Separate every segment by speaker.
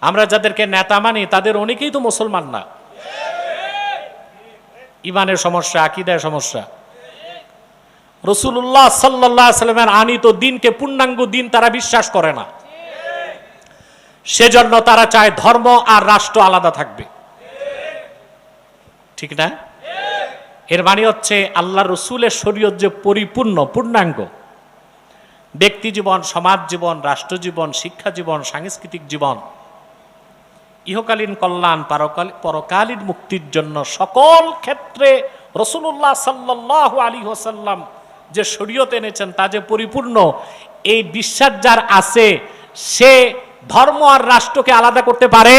Speaker 1: আমরা যাদেরকে নেতা মানি, তাদের অনেকেই তো মুসলমান না। ইমানের সমস্যা আকিদায় সমস্যা। রসুল্লাহ সাল্লাহ সাল্লামের আনিত দিনকে পূর্ণাঙ্গ দিন তারা বিশ্বাস করে না। সেজন্য তারা চায় ধর্ম আর রাষ্ট্র আলাদা থাকবে। ঠিক না? এর মানে হচ্ছে আল্লাহ রসুলের শরীয়ত যে পরিপূর্ণ, পূর্ণাঙ্গ। ব্যক্তি জীবন, সমাজ জীবন, রাষ্ট্র জীবন, শিক্ষা জীবন, সাংস্কৃতিক জীবন। ইহকালীন কল্যাণ পারকাল পরকালীন মুক্তির জন্য সকল ক্ষেত্রে রসুল্লাহ সাল্লাহ আলী হোসাল্লাম যে শরীয়ত এনেছেন তা যে পরিপূর্ণ, এই বিশ্বাস যার আছে, সে ধর্ম আর রাষ্ট্রকে আলাদা করতে পারে?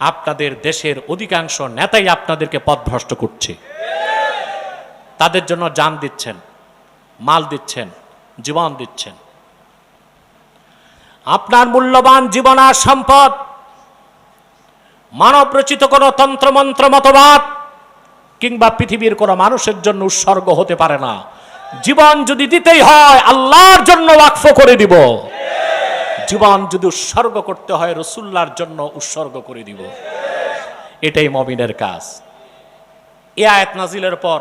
Speaker 1: আপনাদের দেশের অধিকাংশ নেতাই আপনাদেরকে পথভ্রষ্ট করছে। তাদের জন্য যান দিচ্ছেন, মাল দিচ্ছেন, জীবন দিচ্ছেন। আপনার মূল্যবান জীবন আর সম্পদ, মানব রচিত কোন তন্ত্রমন্ত্র মতবাদ, কিংবা পৃথিবীর কোন মানুষের জন্য উৎসর্গ হতে পারে না। জীবন যদি দিতেই হয়, আল্লাহর জন্য ওয়াকফ করে দিব। জীবন যদি উৎসর্গ করতে হয় রসুল্লার জন্য উৎসর্গ করে দিব। এটাই মমিনের কাজ। এ আয়াত নাজিলের পর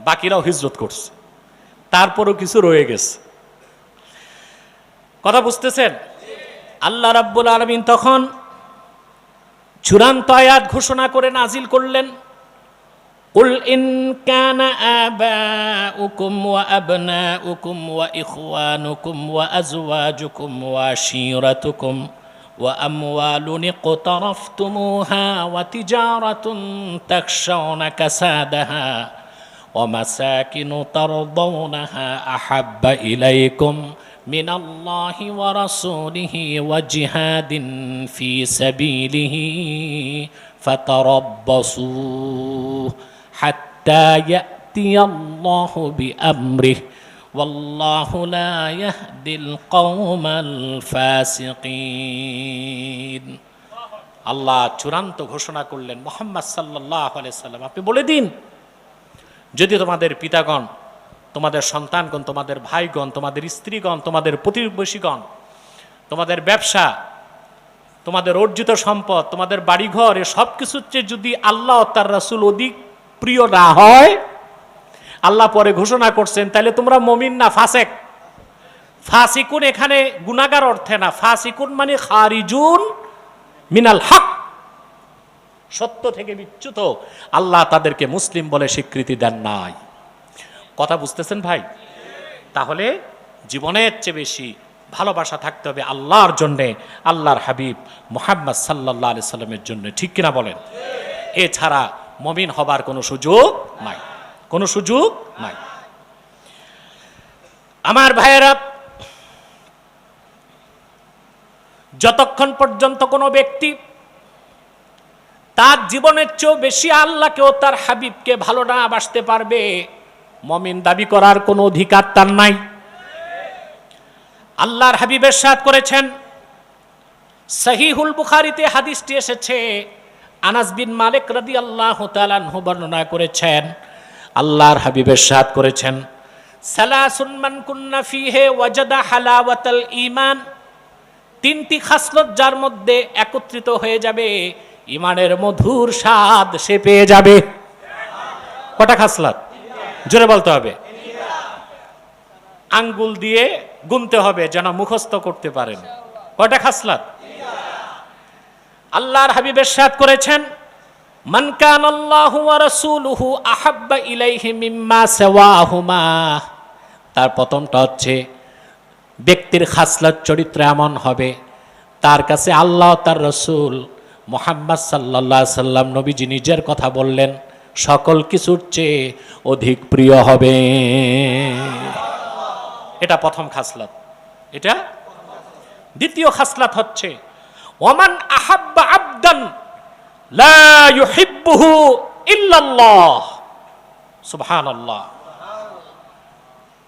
Speaker 1: বাকিরাও হিজরত করছে। তারপরও কিছু রয়ে গেছে। কথা বুঝতেছেন? আল্লাহ রাব্বুল আলমিন তখন চূড়ান্ত আয়াত ঘোষণা করে নাজিল করলেন قل إن كان آباؤكم وأبناؤكم وإخوانكم وأزواجكم وعشيرتكم وأموال اقترفتموها وتجارة تخشون كسادها ومساكن ترضونها أحب إليكم من الله ورسوله وجهاد في سبيله فتربصوا حتى يأتي الله بأمره والله لا يهدي القوم الفاسقين আল্লাহ চূড়ান্ত ঘোষণা করলেন মোহাম্মদ সাল্লাহ সাল্লাম আপনি বলে দিন যদি তোমাদের পিতাগণ তোমাদের সন্তানগণ, তোমাদের ভাইগণ, তোমাদের স্ত্রীগণ, তোমাদের প্রতিবেশীগণ, তোমাদের ব্যবসা, তোমাদের অর্জিত সম্পদ, তোমাদের বাড়িঘর, এ সব কিছুর চেয়ে যদি আল্লাহ তার রাসুল অধিক প্রিয় না হয়, আল্লাহ পরে ঘোষণা করছেন, তাহলে তোমরা মমিন না, ফাসেক। ফাসিকুন এখানে গুনাগার অর্থে না, ফাসিকুন মানে খারিজুন মিনাল হক। সত্য থেকে বিচ্যুত। আল্লাহ তাদেরকে মুসলিম বলে স্বীকৃতি দেন নাই। কথা বুঝতেছেন ভাই? তাহলে জীবনের চেয়ে বেশি ভালোবাসা থাকতে হবে আল্লাহর জন্যে, আল্লাহর হাবিব মোহাম্মদ সাল্লাহ আলি সাল্লামের জন্য, ঠিক কিনা বলেন? এছাড়া মমিন হবার কোনো সুযোগ নাই। কোনো সুযোগ নাই। আমার ভাইয়েরা, যতক্ষণ পর্যন্ত কোনো ব্যক্তি তার জীবনের চেয়েও বেশি আল্লাহকেও তার হাবিবকে ভালো না বাসতে পারবে মমিন দাবি করার কোনো অধিকার তার নাই। আল্লাহর হাবিবের সাথ করেছেন, সহিহুল বুখারিতে হাদিসটি এসেছে, আনাস বিন মালিক রাদি আল্লাহ তালানহু বর্ণনা করেছেন, আল্লাহর হাবিবের সাথ করেছেন, সালাসুন মান কুন্না ফিহে ওয়াজাদা হালাওয়াতাল ঈমান, তিনটি খাসলত যার মধ্যে একত্রিত হয়ে যাবে ইমানের মধুর স্বাদ সে পেয়ে যাবে। কটা খাসলাত? জোরে বলতে হবে। আঙ্গুল দিয়ে গুনতে হবে যেন মুখস্থ করতে পারেন। কয়টা খাসলাত? আল্লাহর হাবিবের সাথ করেছেন, মান কান আল্লাহু ওয়া রাসূলুহু আহাব্বা ইলাইহি মিম্মা সাওয়াহুমা। তার প্রথমটা হচ্ছে, ব্যক্তির খাসলাত চরিত্র এমন হবে, তার কাছে আল্লাহ তার রসুল মোহাম্মদ সাল্লাহ সাল্লাম নবীজি নিজের কথা বললেন সকল কিছুর চেয়ে অধিক প্রিয় হবে। এটা প্রথম খাসলাত। এটা দ্বিতীয় খাসলাত হচ্ছে, ওমান আহাব্বা আবদান লা ইউহিব্বুহু ইল্লাল্লাহ। সুবহানাল্লাহ।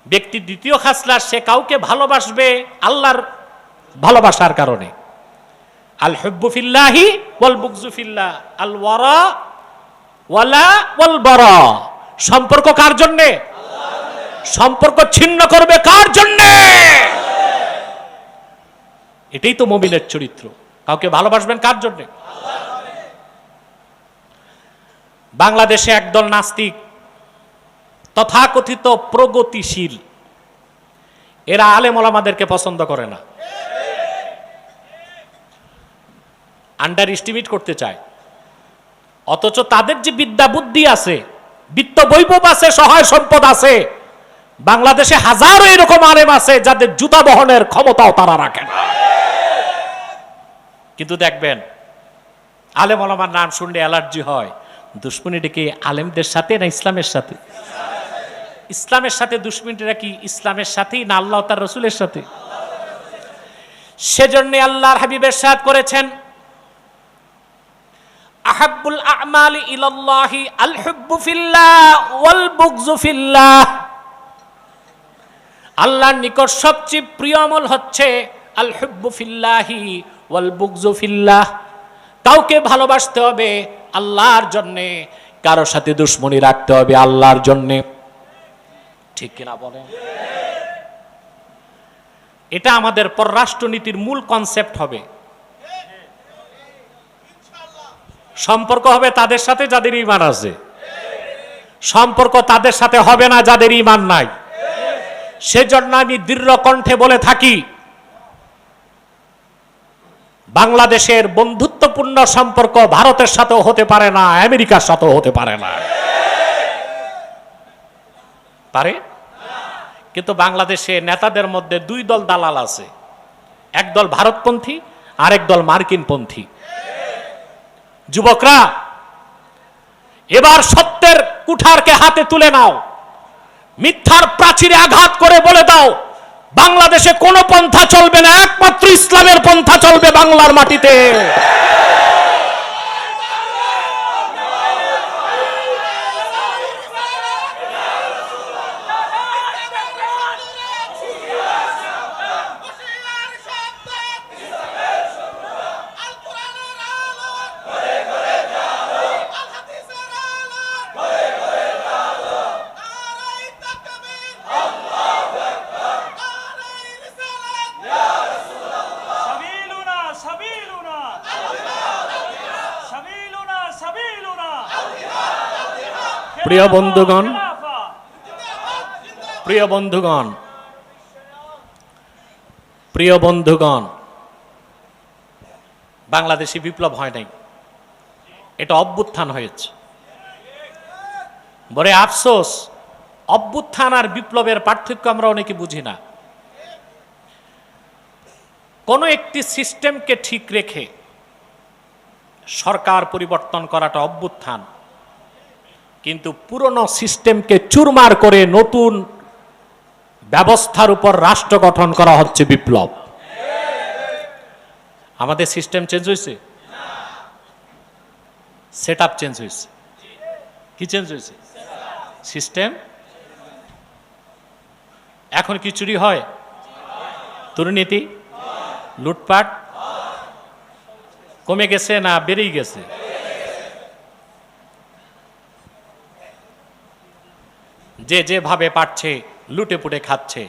Speaker 1: ব্যক্তি দ্বিতীয় খাসলা সে কাউকে ভালোবাসবে আল্লাহর ভালোবাসার কারণে। আল হব্বু ফিল্লাহি ওয়াল বুকজু ফিল্লাহ। আল ওয়ারা সম্পর্ক কার জন্যে? সম্পর্ক ছিন্ন করবে কার জন্যে? এটাই তো মমিনের চরিত্র। কাউকে ভালোবাসবেন কার জন্যে? বাংলাদেশে একদল নাস্তিক তথাকথিত প্রগতিশীল। এরা আলেম ওলামাদেরকে পছন্দ করে না। আন্ডার এস্টিমেট করতে চায়। অথচ তাদের যে বিদ্যা বুদ্ধি আছে, বিত্ত বৈভব আছে, সহায় সম্পদ আছে, বাংলাদেশে হাজারো এরকম আলেম আছে যাদের জুতা বহনের ক্ষমতাও তারা রাখে না। কিন্তু দেখবেন আলেম ওলামার নাম শুনলে অ্যালার্জি হয়। দুশ্মনীটা কি আলেমদের সাথে না ইসলামের সাথে? ইসলামের সাথে দুশ্মনীটা কি ইসলামের সাথেই না আল্লাহ তার রসুলের সাথে? সেজন্য আল্লাহর হাবিবের সাথ করেছেন আহাব্বুল আমালি ইলাল্লাহি, আল হুব্বু ফিল্লাহ, ওয়াল বুগযু ফিল্লাহ। আল্লাহর নিকট সবচেয়ে প্রিয় আমল হচ্ছে আল হুব্বু ফিল্লাহি, ওয়াল বুগযু ফিল্লাহ। কাউকে ভালোবাসতে হবে আল্লাহর জন্যে কারোর সাথে দুশ্মনী রাখতে হবে আল্লাহর জন্যে। ঠিক কিনা বলেন? এটা আমাদের পররাষ্ট্রনীতির মূল কনসেপ্ট হবে। সম্পর্ক হবে তাদের সাথে যাদের ইমান আছে। সম্পর্ক তাদের সাথে হবে না যাদের ইমান নাই। সেজন্য আমি দৃঢ় কণ্ঠে বলে থাকি, বাংলাদেশের বন্ধুত্বপূর্ণ সম্পর্ক ভারতের সাথেও হতে পারে না, আমেরিকার সাথেও হতে পারে না। পারে? কিন্তু বাংলাদেশে নেতাদের মধ্যে দুই দল দালাল আছে। এক দল ভারতপন্থী, আরেক দল মার্কিনপন্থী। যুবকরা, এবার সত্যের কুঠারকে হাতে তুলে নাও। মিথ্যার প্রাচীরে আঘাত করে বলে দাও, বাংলাদেশে কোনো পন্থা চলবে না, একমাত্র ইসলামের পন্থা চলবে বাংলার মাটিতে। প্রিয় বন্ধুগণ প্রিয় বন্ধুগণ প্রিয় বন্ধুগণ, বাংলাদেশি বিপ্লব হয় নাই। এটা অভ্যুত্থান হয়েছে। বড় আফসোস, অভ্যুত্থান আর বিপ্লবের পার্থক্য আমরা অনেকে বুঝি না। কোনো একটি সিস্টেমকে ঠিক রেখে সরকার পরিবর্তন করাটা অভ্যুত্থান। কিন্তু পুরনো সিস্টেমকে চুরমার করে নতুন ব্যবস্থার উপর রাষ্ট্র গঠন করা হচ্ছে বিপ্লব। আমাদের সিস্টেম চেঞ্জ হয়েছে? সেট আপ চেঞ্জ হয়েছে। কি চেঞ্জ হয়েছে? সিস্টেম? এখন কি চুরি হয়? দুর্নীতি? লুটপাট? কমে গেছে না বেড়েই গেছে? যে যেভাবে পারছে, লুটে পুটে খাচ্ছে।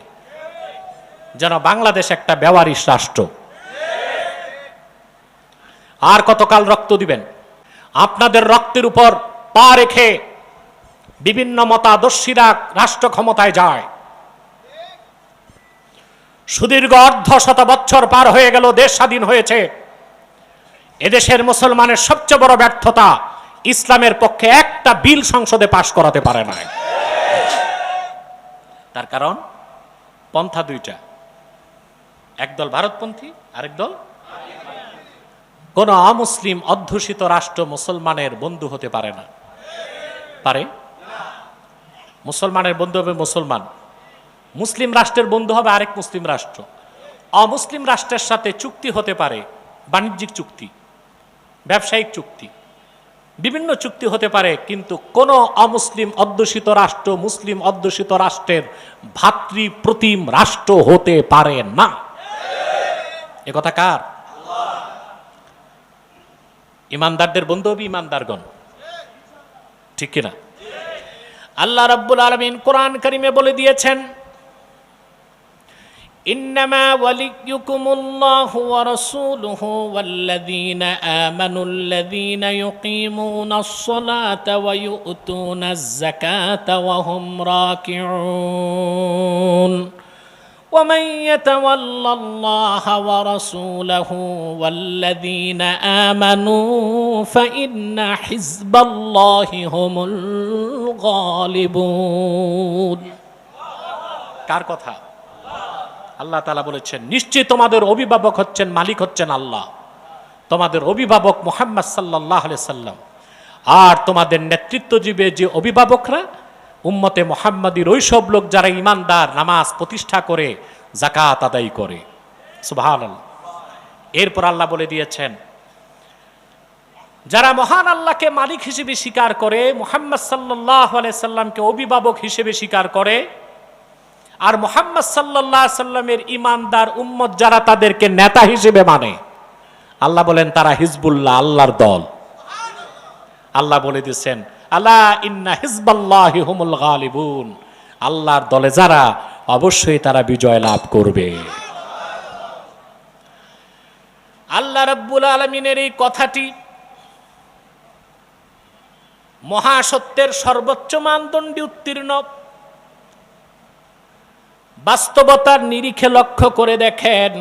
Speaker 1: যেন বাংলাদেশ একটা ব্যবহারিক রাষ্ট্র। আর কতকাল রক্ত দিবেন? আপনাদের রক্তের উপর পা রেখে বিভিন্ন মতাদর্শীরা রাষ্ট্র ক্ষমতায় যায়। সুদীর্ঘ অর্ধ শত বছর পার হয়ে গেল, দেশ স্বাধীন হয়েছে। এদেশের মুসলমানের সবচেয়ে বড় ব্যর্থতা ইসলামের পক্ষে একটা বিল সংসদে পাশ করাতে পারে না তার কারণ পন্থা দুইটা। একদল ভারতপন্থী, আরেক দল কোন অমুসলিম অধ্যুষিত রাষ্ট্র মুসলমানের বন্ধু হতে পারে না। পারে? মুসলমানের বন্ধু হবে মুসলমান। মুসলিম রাষ্ট্রের বন্ধু হবে আরেক মুসলিম রাষ্ট্র। অমুসলিম রাষ্ট্রের সাথে চুক্তি হতে পারে বাণিজ্যিক চুক্তি, ব্যবসায়িক চুক্তি। বিভিন্ন চুক্তি হতে পারে, কিন্তু কোন অমুসলিম অধ্যুষিত রাষ্ট্র, মুসলিম অধ্যুষিত রাষ্ট্রের ভাতৃ প্রতিম রাষ্ট্র হতে পারে না। এ কথা কার? ইমানদারদের বন্ধু হবে ইমানদারগণ। ঠিক কিনা? আল্লাহ রাব্বুল আলমিন কোরআন করিমে বলে দিয়েছেন إنما وليكم الله ورسوله والذين آمنوا الذين يقيمون الصلاة ويؤتون الزكاة وهم راكعون. ومن يتول الله ورسوله والذين آمنوا فإن حزب الله هم الغالبون. كار আল্লাহ তালা বলেছেন নিশ্চয় তোমাদের অভিভাবক হচ্ছেন, মালিক হচ্ছেন আল্লাহ। তোমাদের অভিভাবক মোহাম্মদ সাল্লাহ সাল্লাম। আর তোমাদের নেতৃত্বজীবে যে অভিভাবকরা, উম্মতে মোহাম্মদীর ওই সব লোক যারা ইমানদার নামাজ প্রতিষ্ঠা করে জাকাত আদায় করে। সুবাহ এরপর আল্লাহ বলে দিয়েছেন, যারা মহান আল্লাহকে মালিক হিসেবে স্বীকার করে, মোহাম্মদ সাল্লাহ সাল্লামকে অভিভাবক হিসেবে স্বীকার করে আর মোহাম্মদ সাল্লাহ সাল্লামের ইমানদার উম্মত যারা তাদেরকে নেতা হিসেবে মানে। আল্লাহ বলেন, তারা হিজবুল্লাহ, আল্লাহর দল। আল্লাহ বলে দিচ্ছেন আল্লাহ ইন্না হিজবাল্লাহ হুমুল গালিবুন। আল্লাহর দলে যারা, অবশ্যই তারা বিজয় লাভ করবে। আল্লাহ রাব্বুল আলমিনের এই কথাটি মহাসত্যের সর্বোচ্চ মানদণ্ডে উত্তীর্ণ। বাস্তবতার নিরিখে লক্ষ্য করে দেখেন।